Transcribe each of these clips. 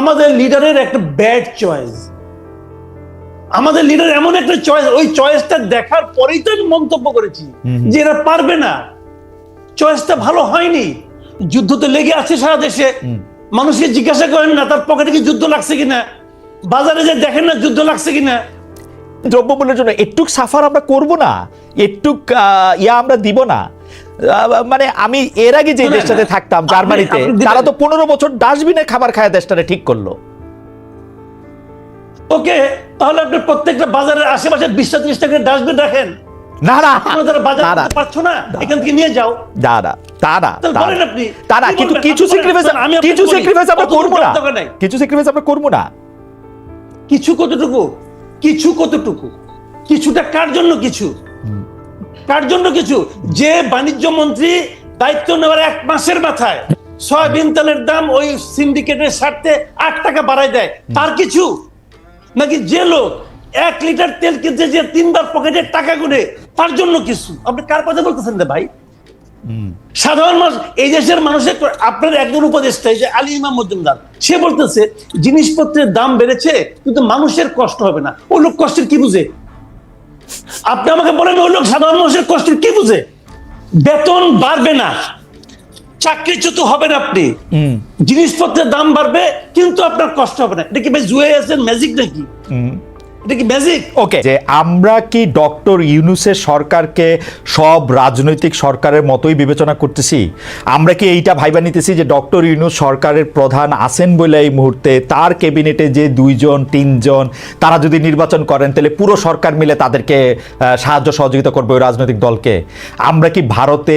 আমাদের লিডারের একটা bad choice আমাদের লিডার এমন একটা চয়েস ওই চয়েসটা দেখার পরেই তো আমি মন্তব্য করেছি যে এরা পারবে না। চয়েসটা ভালো হয়নি। যুদ্ধ তো লেগে আছে সারা দেশে। মানুষকে জিজ্ঞাসা করেন না তার পকেটে কি যুদ্ধ লাগছে কিনা? বাজারে যে দেখেন না যুদ্ধ লাগছে কিনা? দ্রব্যমূল্যের জন্য একটু সাফার আমরা করব না একটু ইয়া আমরা দিব না। মানে আমি এর আগে যে দেশটাতে থাকতাম জার্মানিতে তারা তো পনেরো বছর ডাস্টবিনে খাবার খায় দেশটারে ঠিক করল। ওকে তাহলে আপনি প্রত্যেকটা বাজারের আশেপাশে বিশটা ত্রিশটা করে ডাস্টবিন রাখেন। না না যারা বাজার না, না, পারছ না এখান থেকে নিয়ে যাও। না না তা তাহলে তা বলেন আপনি। তা না কি কিন্তু কিছু স্যাক্রিফাইস আমি কিছু স্যাক্রিফাইস আমরা করব না। কিছু স্যাক্রিফাইস আমরা করব না। কিছু কতটুকু? কিছু কতটুকু? কিছুটা কার জন্য কিছু? কার জন্য কিছু। যে বাণিজ্য মন্ত্রী দায়িত্ব নেওয়ার এক মাসের মাথায় সয়াবিন তেলের দাম ওই সিন্ডিকেটের স্বার্থে আট টাকা বাড়ায় দেয় তার কিছু? নাকি যে লোক এক লিটার তেল কিনতে যে তিনবার পকেটে টাকা গুনে তার জন্য কিছু? আপনি কার কথা বলতেছেন রে ভাই? সাধারণ মানুষ এই দেশের মানুষের আপনার একজন উপদেষ্টা যে আলী ইমাম মজুমদার সে বলতেছে জিনিসপত্রের দাম বেড়েছে কিন্তু মানুষের কষ্ট হবে না। ওই লোক কষ্টের কি বুঝে? আপনি আমাকে বলেন ওই লোক সাধারণ মানুষের কষ্ট কি বুঝে? বেতন বাড়বে না চাকরিচ্যুত হবেন আপনি। জিনিসপত্রের দাম বাড়বে কিন্তু আপনার কষ্ট হবে না। এটা কি ভাই জুয়ে আছেন ম্যাজিক নাকি? এটা কি ম্যাজিক ওকে যে আমরা কি ডক্টর ইউনুসের সরকারকে সব রাজনৈতিক সরকারের মতোই বিবেচনা করতেছি? আমরা কি এইটা ভাইবা নিতেছি যে ডক্টর ইউনুস সরকারের প্রধান আছেন বলে এই মুহূর্তে? তার ক্যাবিনেটে যে দুইজন তিনজন তারা যদি নির্বাচন করেন তাহলে পুরো সরকার মিলে তাদেরকে সাহায্য সহযোগিতা করবে ওই রাজনৈতিক দলকে। আমরা কি ভারতে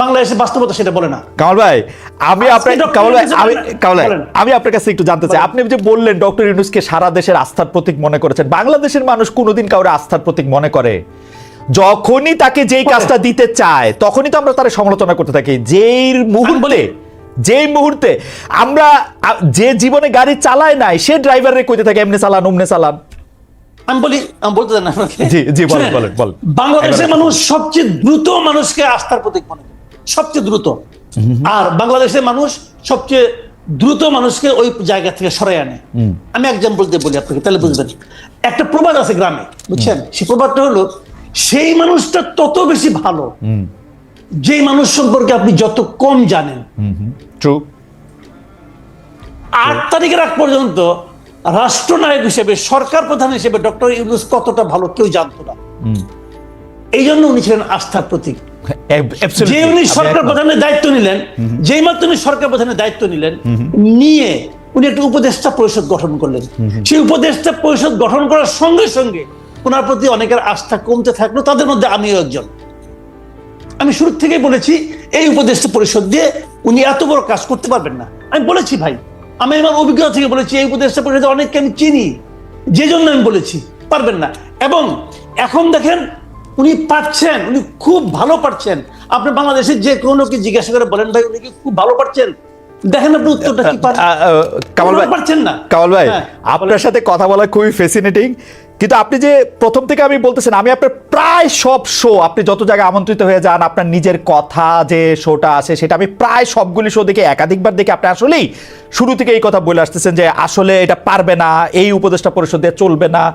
বাংলাদেশের বাস্তবতা সেটা বলে না। কামাল ভাই আমি আপনার কামাল ভাই আমি কামাল ভাই আমি আপনার কাছে একটু জানতে চাই। আপনি যে বললেন ডক্টর ইউনুসকে সারা দেশের আস্থার প্রতীক মনে করেছেন বাংলাদেশের মানুষ কোনোদিন কাউরে আস্থার প্রতীক মনে করে? যখনই তাকে যেই কাজটা দিতে চায় তখনই তো আমরা তার সমালোচনা করতে থাকি। যেই মুহূর্তে বলি। যেই মুহূর্তে আমরা যে জীবনে গাড়ি চালায় নাই সে ড্রাইভারে কইতে থাকে এমনি চালান অমনে চালান। আমি বলি আমি বলতে দেন জি, জি, বলেন, বলেন, বলেন। বাংলাদেশের মানুষ সবচেয়ে দ্রুত মানুষকে আস্থার প্রতীক মনে করে। সবচেয়ে দ্রুত। আর বাংলাদেশের মানুষ সবচেয়ে দ্রুত মানুষকে ওই জায়গা থেকে সরাই আনে। আমি এক্সাম্পল দিয়ে বলি আপনাকে তাহলে বুঝবেন। একটা প্রবাদ আছে গ্রামে বুঝছেন? সেই প্রবাদটা হলো সেই মানুষটা তত বেশি ভালো যেই মানুষ সম্পর্কে আপনি যত কম জানেন। ট্রু আট তারিখের আগ পর্যন্ত রাষ্ট্রনায়ক হিসেবে সরকার প্রধান হিসেবে ডক্টর ইউনুস কতটা ভালো কেউ জানতো না। এই জন্য উনি ছিলেন আস্থার প্রতীক। যে উনি সরকার প্রধানের দায়িত্ব নিলেন যেই মাত্র উনি সরকার প্রধানের দায়িত্ব নিলেন নিয়ে উনি একটা উপদেষ্টা পরিষদ গঠন করলেন। সেই উপদেষ্টা পরিষদ গঠন করার সঙ্গে সঙ্গে ওনার প্রতি অনেকের আস্থা কমতে থাকল তাদের মধ্যে আমিও একজন। আমি শুরু থেকেই বলেছি এই উপদেষ্টা পরিষদ দিয়ে উনি এত বড় কাজ করতে পারবেন না। আমি বলেছি ভাই আমি আমার অভিজ্ঞতা থেকে বলেছি এই উপদেষ্টা পরিষদে অনেককে আমি চিনি। যে জন্য আমি বলেছি পারবেন না। এবং এখন দেখেন উনি পারছেন উনি খুব ভালো পারছেন। আপনি বাংলাদেশের যে কোনো কি জিজ্ঞাসা করে বলেন ভাই উনি কি খুব ভালো পারছেন? দেখেন আপনি উত্তরটা কি কামাল ভাই পারছেন না। কামাল ভাই হ্যাঁ, আপনার সাথে কথা বলা খুবই ফ্যাসিনেটিং কিন্তু আপনি যে প্রথম থেকে আমি বলতেছেন আমি আপনার প্রায় সব শো আপনি যত জায়গায় আমন্ত্রিত হয়ে যান আপনার নিজের কথা যে শোটা আছে সেটা আমি প্রায় সবগুলি শো দেখে একাধিকবার দেখে আপনি আসলেই শুরু থেকে এই কথা বলে আসতেছেন যে আসলে এটা পারবে না এই উপদেষ্টা পরিষদ দিয়ে চলবে না।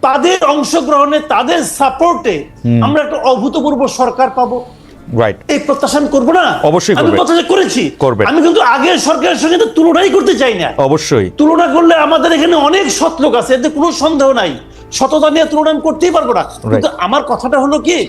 তাদের অংশগ্রহণে তাদের সাপোর্টে আমরা একটা অভূতপূর্ব সরকার পাবো। রাইট এই প্রত্যাশা আমি করব না? অবশ্যই আমি কথা প্রত্যাশা করেছি। করবে। আমি কিন্তু আগের সরকারের সঙ্গে তো তুলনাই করতে চাই না। অবশ্যই। তুলনা করলে আমাদের এখানে অনেক সৎ লোক আছে এতে কোনো সন্দেহ নাই। সততা নিয়ে তুলনা আমি করতেই পারব না। কিন্তু আমার কথাটা হলো কি?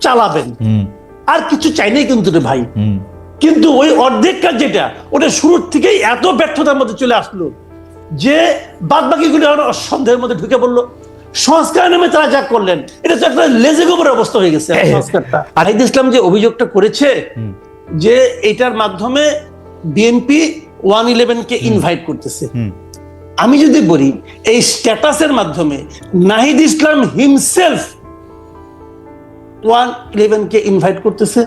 চালাবেন। আর কিছু চাই নাই কিন্তু রে ভাই। কিন্তু ওই অর্ধেক কাজ যেটা ওটা শুরুর থেকেই এত ব্যর্থতার মধ্যে চলে আসলো যে বাদ বাকিগুলো সন্দেহের মধ্যে ঢুকে পড়ল। সংস্কার নামে তারা যা করলেন এটা তো একটা লেজে গোবরের অবস্থা হয়ে গেছে। সংস্কারটা। ইসলাম যে অভিযোগটা করেছে যে এটার মাধ্যমে বিএনপি ওয়ান ইলেভেন কে ইনভাইট করতেছে। আমি যদি বলি এই স্ট্যাটাসের মাধ্যমে Nahid Islam himself one eleven কে ইনভাইট করতেছে।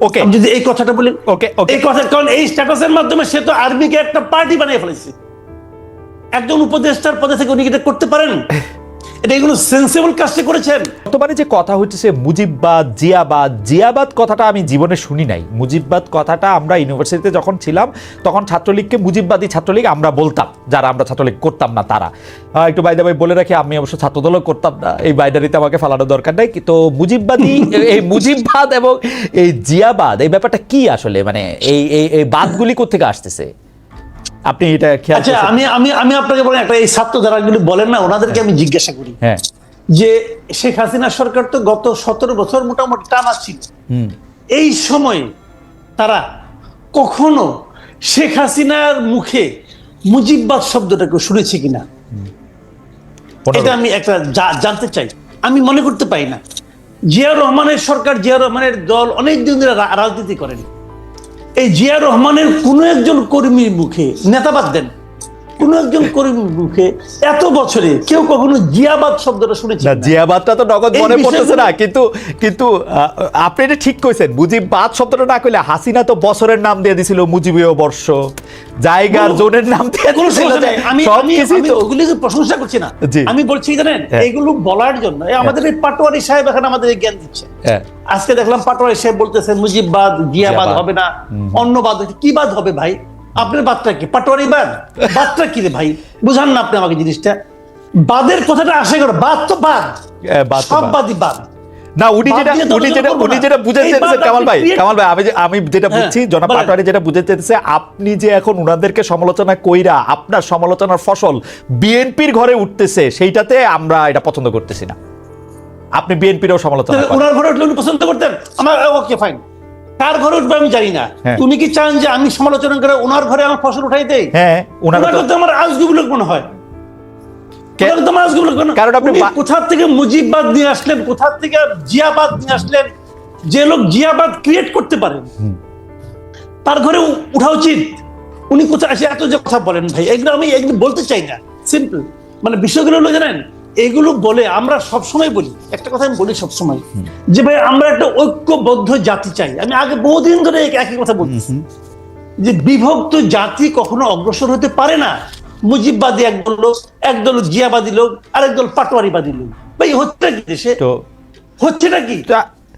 ওকে যদি এই কথাটা বলি ওকে ওকে এই কথা কারণ এই স্ট্যাটাসের মাধ্যমে সে তো আর্মিকে একটা পার্টি বানিয়ে ফেলেছে। একজন উপদেষ্টার পদে থেকে উনি এটা করতে পারেন? এটা এগুলো সেন্সিবল কাজটা করেছেন। বর্তমানে যে কথা হচ্ছে মুজিববাদ জিয়াবাদ জিয়াবাদ কথাটা আমি জীবনে শুনি নাই। মুজিববাদ কথাটা আমরা ইউনিভার্সিটিতে যখন ছিলাম তখন ছাত্রলীগকে মুজিববাদী ছাত্রলীগ আমরা বলতাম যারা আমরা ছাত্রলীগ করতাম না তারা। একটু বাইদা ভাই বলে রাখি আমি অবশ্য ছাত্রদলও করতাম না এই বাইডারিতে আমাকে ফালানোর দরকার নাই। তো মুজিববাদী এই মুজিববাদ এবং এই জিয়াবাদ এই ব্যাপারটা কি আসলে? মানে এই এই এই বাদগুলি কোথেকে আসতেছে? আপনি এটা খেয়াল আচ্ছা আমি আমি আমি আপনাকে বলেন একটা এই ছাত্র যারাগুলি বলেন না ওনাদেরকে আমি জিজ্ঞাসা করি হ্যাঁ। যে শেখ হাসিনা সরকার তো গত সতেরো বছর মোটামুটি টানা ছিল। এই সময়ে তারা কখনো শেখ হাসিনার মুখে মুজিববাদ শব্দটাকে শুনেছে কিনা? এটা আমি একটা জানতে চাই। আমি মনে করতে পারি না। জিয়া রহমানের সরকার জিয়া রহমানের দল অনেক দিন ধরে রাজনীতি করেন। এই জিয়া রহমানের কোন একজন কর্মীর মুখে নেতাবাদ দেন। কোন একজন কর্মীর মুখে এত বছরে কেউ কখনো জিয়াবাদ শব্দটা শুনেছে না জিয়াবাদটা তো নগদ মনে পড়তেছে না কিন্তু কিন্তু আপনি এটা ঠিক কইছেন। মুজিববাদ শব্দটা না কইলে হাসিনা তো বছরের নাম দিয়ে দিছিল মুজিবীয় বর্ষ। জায়গার জোনের নাম দিয়ে কোনো সমস্যা আমি আমি ওগুলিকে প্রশংসা করছি না। আমি বলছি জানেন? হ্যাঁ। এগুলো বলার জন্য। আমাদের এই পাটোয়ারি সাহেব এখন আমাদের জ্ঞান দিচ্ছে। হ্যাঁ। আজকে দেখলাম পাটোয়ারি সাহেব বলতেছে মুজিববাদ জিয়াবাদ। হবে না অন্য বাদ। কি বাদ হবে ভাই? আপনার বাদটা কি? পাটোয়ারি বাদ? বাদটা কি রে ভাই? বুঝান না আপনি আমাকে জিনিসটা। বাদের কথাটা আসে কেন বাদ তো বাদ। তো সব বাদই বাদ। না উনি যেটা উনি যেটা উনি যেটা বুঝাতে কামাল ভাই কামাল ভাই আমি যে আমি যেটা হ্যাঁ, বুঝছি জনাব পাটোয়ারি যেটা বুঝাতে চেয়েছে আপনি যে এখন উনাদেরকে সমালোচনা কইরা আপনার সমালোচনার ফসল বিএনপির ঘরে উঠতেছে সেইটাতে আমরা এটা পছন্দ করতেছি না। আপনি বিএনপিরও সমালোচনা করেন। ওনার ঘরে উঠলে উনি পছন্দ করতেন? আমার ওকে ফাইন কার ঘরে উঠবে আমি জানি না। হ্যাঁ। উনি কি চান যে আমি সমালোচনা করে ওনার ঘরে আমার ফসল উঠাই দেই? হ্যাঁ ওনারা তো আমার মনে হয়। কারণ আপনি কোথা থেকে মুজিববাদ নিয়ে আসলেন কোথা থেকে জিয়াবাদ নিয়ে আসলেন যে লোক জিয়াবাদ ক্রিয়েট করতে পারেন। তার ঘরে উঠা উচিত। উনি কোথায় আসে এত যে কথা বলেন ভাই এগুলো আমি এগুলো বলতে চাই না। সিম্পল মানে বিষয়গুলো হলো জানেন এগুলো বলে আমরা সবসময় বলি। একটা কথা আমি বলি সব সময় যে ভাই আমরা একটা ঐক্যবদ্ধ জাতি চাই। আমি আগে বহুদিন ধরে এক- একই কথা বলি যে বিভক্ত জাতি কখনো অগ্রসর হতে পারে না। মুজিববাদী একদল লোক একদল জিয়াবাদী লোক আরেকদল পাটোয়ারিবাদী লোক। ভাই হচ্ছে কি দেশে? হচ্ছে হচ্ছেটা কি?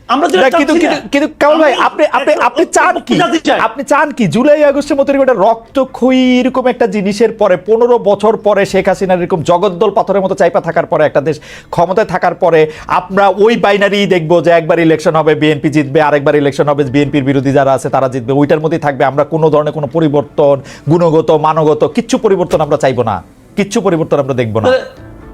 আমরা তো কিন্তু কিন্তু- কিন্তু কামাল ভাই আপনি আপনি আপনি চান কি? আপনি চান কি? জুলাই আগস্টের মতো একটা রক্তক্ষয়ী এরকম একটা জিনিসের পরে পনেরো বছর পরে শেখ হাসিনার এরকম জগদ্দল পাথরের মতো চাইপা থাকার পরে একটা দেশ ক্ষমতায় থাকার পরে আমরা ওই বাইনারি দেখব যে একবার ইলেকশন হবে বিএনপি জিতবে আরেকবার ইলেকশন হবে বিএনপির বিরোধী যারা আছে তারা জিতবে। ওইটার মধ্যেই থাকবে। আমরা কোনো ধরনের কোনো পরিবর্তন গুণগত মানগত কিচ্ছু পরিবর্তন আমরা চাইব না। কিচ্ছু পরিবর্তন আমরা দেখব না।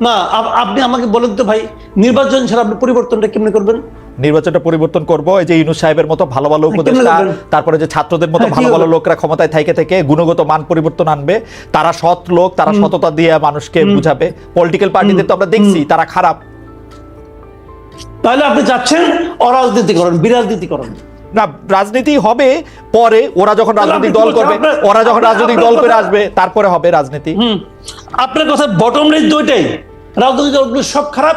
না আপনি আমাকে বলেন তো ভাই নির্বাচন ছাড়া আপনি পরিবর্তনটা কেমনে করবেন? নির্বাচনটা পরিবর্তন করব। এই যে ইউনুস সাহেবের মতো ভালো ভালো উপদেষ্টা তারপরে যে ছাত্রদের মতো হ্যাঁ, ভালো ভালো লোকরা ক্ষমতায় থাইকে থেকে গুণগত মান পরিবর্তন আনবে। তারা সৎ লোক তারা সততা দিয়ে মানুষকে বুঝাবে। পলিটিক্যাল পার্টিদের তো আমরা দেখছি তারা খারাপ। তাহলে আপনি চাচ্ছেন অরাজনীতিকরণ বিরাজনীতিকরণ। না রাজনীতি হবে পরে ওরা যখন রাজনৈতিক দল করবে ওরা যখন রাজনৈতিক দল করে আসবে তারপরে হবে রাজনীতি। আপনার কথা বটম লাইন দুইটাই। রাজনৈতিক দলগুলো সব খারাপ।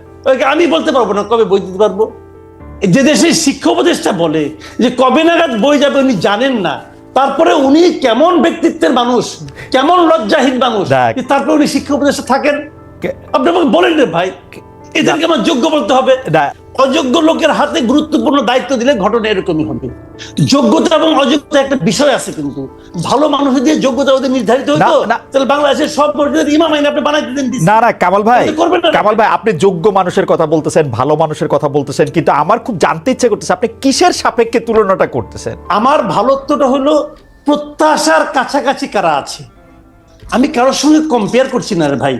আমি বলতে পারব না কবে বই দিতে পারব? যে দেশে শিক্ষা উপদেষ্টা বলে যে কবে নাগাদ বই যাবে উনি জানেন না তারপরে উনি কেমন ব্যক্তিত্বের মানুষ কেমন লজ্জাহীন মানুষ তারপরে উনি শিক্ষা উপদেষ্টা থাকেন? আপনি আমাকে বলেন রে ভাই এদেরকে আমার যোগ্য বলতে হবে। অযোগ্য লোকের হাতে গুরুত্বপূর্ণ দায়িত্ব দিলে ঘটনা এরকমই হবে। যোগ্যতা এবং অযোগ্যতা একটা বিষয় আছে কিন্তু। ভালো মানুষ দিয়ে যোগ্যতা ওদের নির্ধারিত হতো। তাহলে বাংলাদেশের সব মসজিদের ইমাম আইন আপনি বানাই দিতেন না না কামাল ভাই করবেন না। কামাল ভাই আপনি যোগ্য মানুষের কথা বলতেছেন ভালো মানুষের কথা বলতেছেন কিন্তু আমার খুব জানতে ইচ্ছে করতেছে আপনি কিসের সাপেক্ষে তুলনাটা করতেছেন? আমার ভালোত্বটা হলো প্রত্যাশার কাছাকাছি কারা আছে? আমি কারোর সঙ্গে কম্পেয়ার করছি না রে ভাই।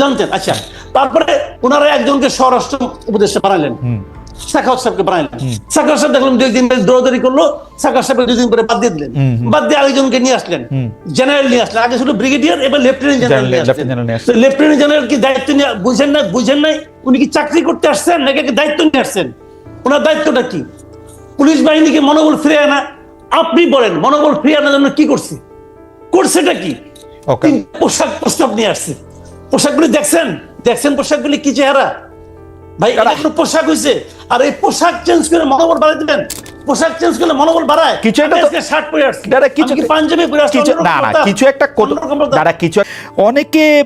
জানতেন আচ্ছা। তারপরে ওনারা একজনকে স্বরাষ্ট্র উপদেষ্টা বানালেন। সাখাওয়াত সাহেবকে বানালেন। সাখাওয়াত সাহেব দেখলাম দুই দিন বেশ দৌড়াদৌড়ি করল। সাহেব দুই দিন পরে বাদ দিয়ে দিলেন। বাদ দিয়ে আরেকজনকে নিয়ে আসলেন। জেনারেল নিয়ে আসলেন। আগে শুধু ব্রিগেডিয়ার এবার লেফটেন্যান্ট জেনারেল নিয়ে আসলেন। লেফটেন্যান্ট জেনারেল কি দায়িত্ব নিয়ে বুঝেন না বুঝেন নাই উনি কি চাকরি করতে আসছেন নাকি দায়িত্ব নিয়ে আসছেন? ওনার দায়িত্বটা কি? পুলিশ বাহিনীকে মনোবল ফিরে আনা আপনি বলেন মনোবল ফিরে আনার জন্য কি করছে? করছেটা কি? পোশাক প্রস্তাব নিয়ে আসছে। পোশাকগুলি দেখছেন? দেখছেন পোশাকগুলি কি চেহারা? ভাই এটা পোশাক হয়েছে আর এই পোশাক চেঞ্জ করে মনোবল বাড়াই দিবেন। পোশাক চেঞ্জ করলে মনোবল বাড়ায়। কিছু একটা শার্ট পরে আসছি। দাদা, কিছু- কি পাঞ্জাবি পরে আসছি কিছু না না কিছু একটা অন্যরকম বলতাম? কিছু অনেকে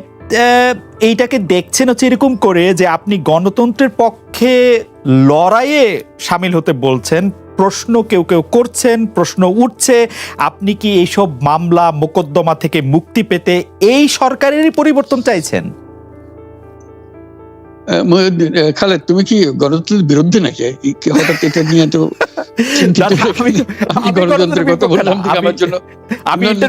এইটাকে দেখছেন হচ্ছে এরকম করে যে আপনি গণতন্ত্রের পক্ষে লড়াইয়ে সামিল হতে বলছেন। প্রশ্ন কেউ কেউ করছেন প্রশ্ন উঠছে আপনি কি এইসব মামলা মোকদ্দমা থেকে মুক্তি পেতে এই সরকারেরই পরিবর্তন চাইছেন খালেদ তুমি কি গণতন্ত্রের বিরুদ্ধে নাকি হঠাৎ এটা নিয়ে আমি গণতন্ত্রের কথা বললাম আমার আমি- জন্য আমি তা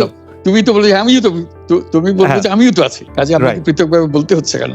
তো-। তুমি তো বলে আমিও তো তো- তুমি বলবে হ্যাঁ। আমিও তো আছি কাজে আমাকে Right. পৃথকভাবে বলতে হচ্ছে কেন